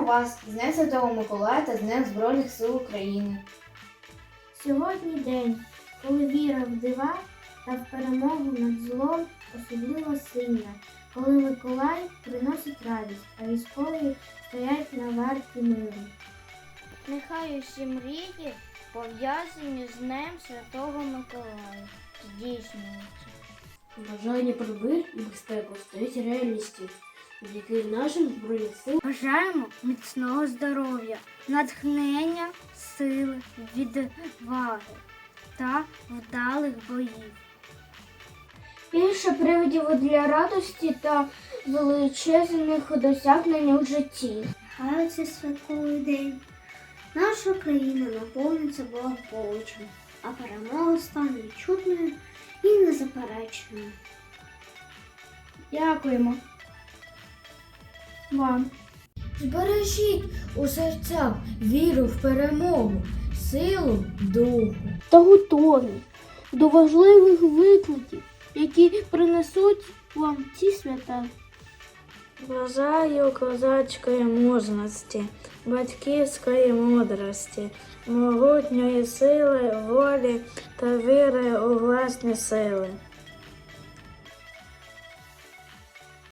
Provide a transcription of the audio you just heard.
вас з Днем Святого Миколая та з Днем Збройних сил України. Сьогодні день, коли віра в дива та в перемогу над злом особливо сильна, коли Миколай приносить радість, а військові стоять на варті миру. Нехай усі мрії, пов'язані з Днем Святого Миколая, здійснюються. Бажання про мир і безпеку стають реальністю, завдяки нашим збройним. Бажаємо міцного здоров'я, натхнення, сили, відваги та вдалих боїв. Більше приводів для радості та величезних досягнень у житті. Хай це святковий день. Наша країна наповниться благополуччям, а перемога стане відчутною і незаперечною. Дякуємо вам. Збережіть у серцях віру в перемогу, силу духу. та готові до важливих викликів, які принесуть вам ці свята. Бажаю козацької мужності, батьківської мудрості, могутньої сили, волі та віри у власні сили.